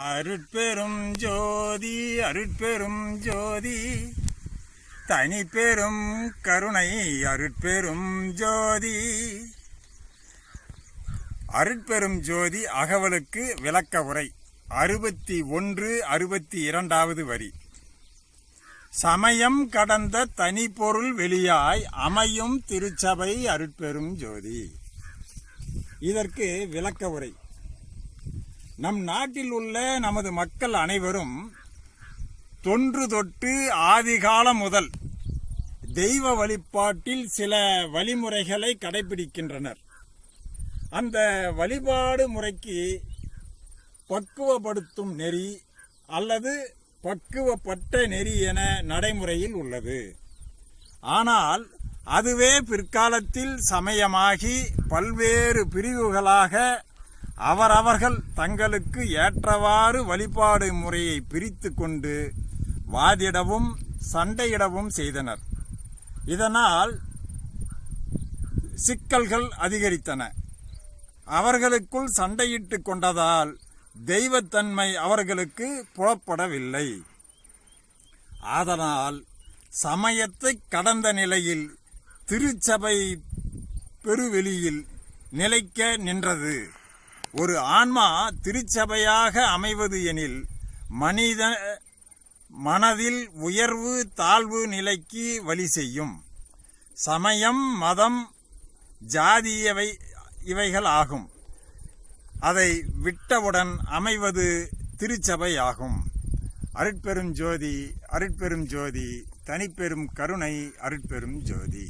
அருட்பெரும் ஜோதி அருட்பெரும் ஜோதி. தனி பெரும் கருணை அருட்பெரும் ஜோதி. அருட்பெரும் ஜோதி அகவலுக்கு விளக்க உரை. அறுபத்தி ஒன்று அறுபத்தி இரண்டாவது வரி. சமயம் கடந்த தனிப்பொருள் வெளியாய் அமையும் திருச்சபை அருட்பெரும் ஜோதி. இதற்கு விளக்க உரை. நம் நாட்டில் உள்ள நமது மக்கள் அனைவரும் தொன்று தொட்டு ஆதிகாலம் முதல் தெய்வ வழிபாட்டில் சில வழிமுறைகளை கடைபிடிக்கின்றனர். அந்த வழிபாடு முறைக்கு பக்குவப்படுத்தும் நெறி அல்லது பக்குவப்பட்ட நெறி என நடைமுறையில் உள்ளது. ஆனால் அதுவே பிற்காலத்தில் சமயமாகி பல்வேறு பிரிவுகளாக அவரவர்கள் தங்களுக்கு ஏற்றவாறு வழிபாடு முறையை பிரித்து கொண்டு வாதிடவும் சண்டையிடவும் செய்தனர். இதனால் சிக்கல்கள் அதிகரித்தன. அவர்களுக்குள் சண்டையிட்டு கொண்டதால் தெய்வத்தன்மை அவர்களுக்கு புலப்படவில்லை. அதனால் சமயத்தை கடந்த நிலையில் திருச்சபை பெருவெளியில் நிலைக்க நின்றது. ஒரு ஆன்மா திருச்சபையாக அமைவது எனில் மனித மனதில் உயர்வு தாழ்வு நிலைக்கு வழி செய்யும். சமயம் மதம் ஜாதியவை இவைகள் ஆகும். அதை விட்டவுடன் அமைவது திருச்சபை ஆகும் அருட்பெரும் ஜோதி அருட்பெரும் ஜோதி தனிப்பெரும் கருணை அருட்பெரும் ஜோதி